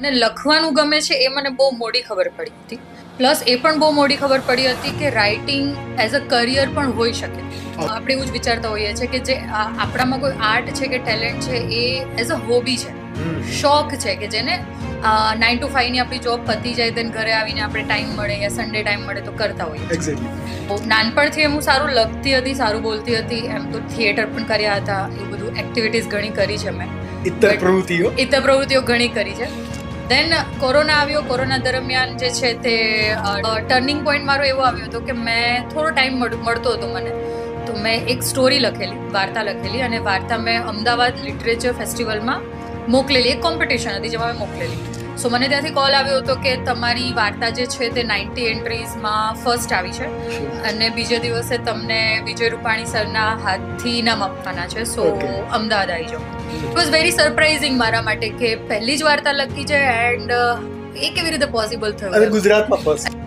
ને લખવાનું ગમે છે એ મને બહુ મોડી ખબર પડી હતી. પ્લસ એ પણ બહુ મોડી ખબર પડી હતી કે રાઇટિંગ એઝ અ કરિયર પણ હોઈ શકે. આપણે એવું જ વિચારતા હોઈએ છીએ કે જે આપણામાં કોઈ આર્ટ છે કે ટેલેન્ટ છે એ એઝ અ હોબી છે. શોખ છે કે જેને નાઇન ટુ ફાઈવની આપણી જોબ પતી જાય then ઘરે આવીને આપણે ટાઈમ મળે યા સન્ડે ટાઈમ મળે તો કરતા હોઈએ નાનપણથી એમ હું સારું લખતી હતી સારું બોલતી હતી એમ તો થિયેટર પણ કર્યા હતા એવું બધું એક્ટિવિટીઝ ઘણી કરી છે મેં. ઇતર પ્રવૃત્તિઓ? ઇતર પ્રવૃત્તિઓ ઘણી કરી છે. દેન કોરોના આવ્યો. કોરોના દરમિયાન જે છે તે ટર્નિંગ પોઈન્ટ મારો એવો આવ્યો હતો કે મેં થોડો ટાઈમ મળતો હતો મને. તો મેં એક સ્ટોરી લખેલી વાર્તા લખેલી અને વાર્તા મેં અમદાવાદ લિટરેચર ફેસ્ટિવલમાં મોકલેલી. એક કોમ્પિટિશન હતી જેમાં મેં મોકલેલી. સો મને ત્યાંથી કોલ આવ્યો હતો કે તમારી વાર્તા જે છે તે નાઇન્ટી એન્ટ્રીઝમાં ફર્સ્ટ આવી છે અને બીજે દિવસે તમને વિજય રૂપાણી સરના હાથથી ઇનામ આપવાના છે. સો અમદાવાદ આવી જાઓ. ઇટ વોઝ વેરી સરપ્રાઇઝિંગ મારા માટે કે પહેલી જ વાર્તા લખી છે એન્ડ એ કેવી રીતે પોસિબલ અને થયું ગુજરાતમાં ફર્સ્ટ